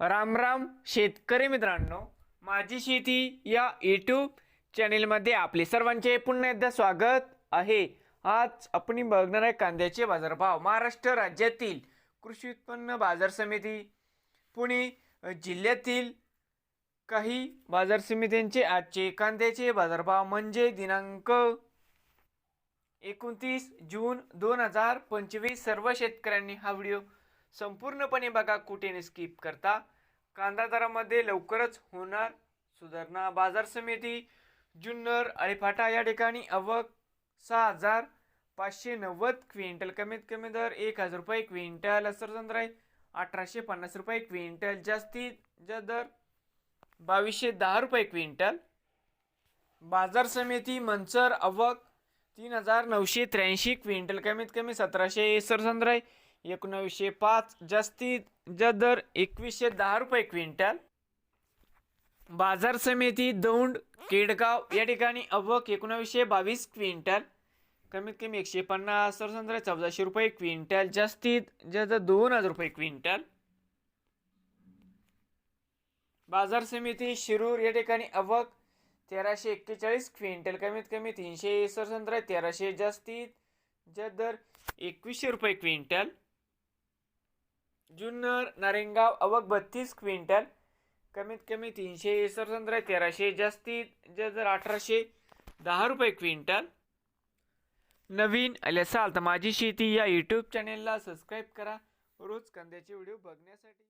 राम राम शेतकरी मित्रांनो माझी शेती या यूट्यूब चॅनेलमध्ये आपले सर्वांचे पुन्हा एकदा स्वागत आहे. आज आपण बघणार आहे कांद्याचे बाजारभाव महाराष्ट्र राज्यातील कृषी उत्पन्न बाजार समिती पुणे जिल्ह्यातील काही बाजार समित्यांचे आजचे कांद्याचे बाजारभाव म्हणजे दिनांक एकोणतीस जून दोन हजार पंचवीस सर्व शेतकऱ्यांनी हा व्हिडिओ संपूर्णपणे बघा कुठे स्किप करता. कांदा दरामध्ये लवकरच होणार सुधारणा. बाजार समिती जुन्नर अळीफाटा या ठिकाणी अवक सहा हजार पाचशे नव्वद क्विंटल. कमीत कमी दर एक हजार रुपये क्विंटल. असरचंद्र आहे अठराशे पन्नास रुपये क्विंटल. जास्तीत जास्त दर बावीसशे दहा रुपये क्विंटल. बाजार समिती मंचर अवक तीन हजार नऊशे त्र्याऐंशी क्विंटल. कमीत कमी सतराशे. सरसंद्र आहे एकोणावीसशे पाच जास्तीत जास्त दर एकवीसशे दहा रुपये क्विंटल. बाजार समिती दौंड केडगाव या ठिकाणी अवक एकोणावीसशे बावीस क्विंटल. कमीत कमी एकशे पन्नास सरसंद्र चौदाशे रुपये क्विंटल. जास्तीत जास्त दोन हजार रुपये क्विंटल. बाजार समिती शिरूर या ठिकाणी अवक तेराशे एक्केचाळीस क्विंटल. कमीत कमी तीनशे सरसंत्र तेराशे जास्तीत जास्त दर एकवीसशे रुपये क्विंटल. जुन्नर नारेंगाव अवक बत्तीस क्विंटल. कमीत कमी तीनशे सरसंत्र तेराशे जास्तीत जर अठराशे दहा रुपये क्विंटल. नवीन आले असाल तर माझी शेती या यूट्यूब चॅनेलला सबस्क्राईब करा. रोज कांद्याचे व्हिडिओ बघण्यासाठी.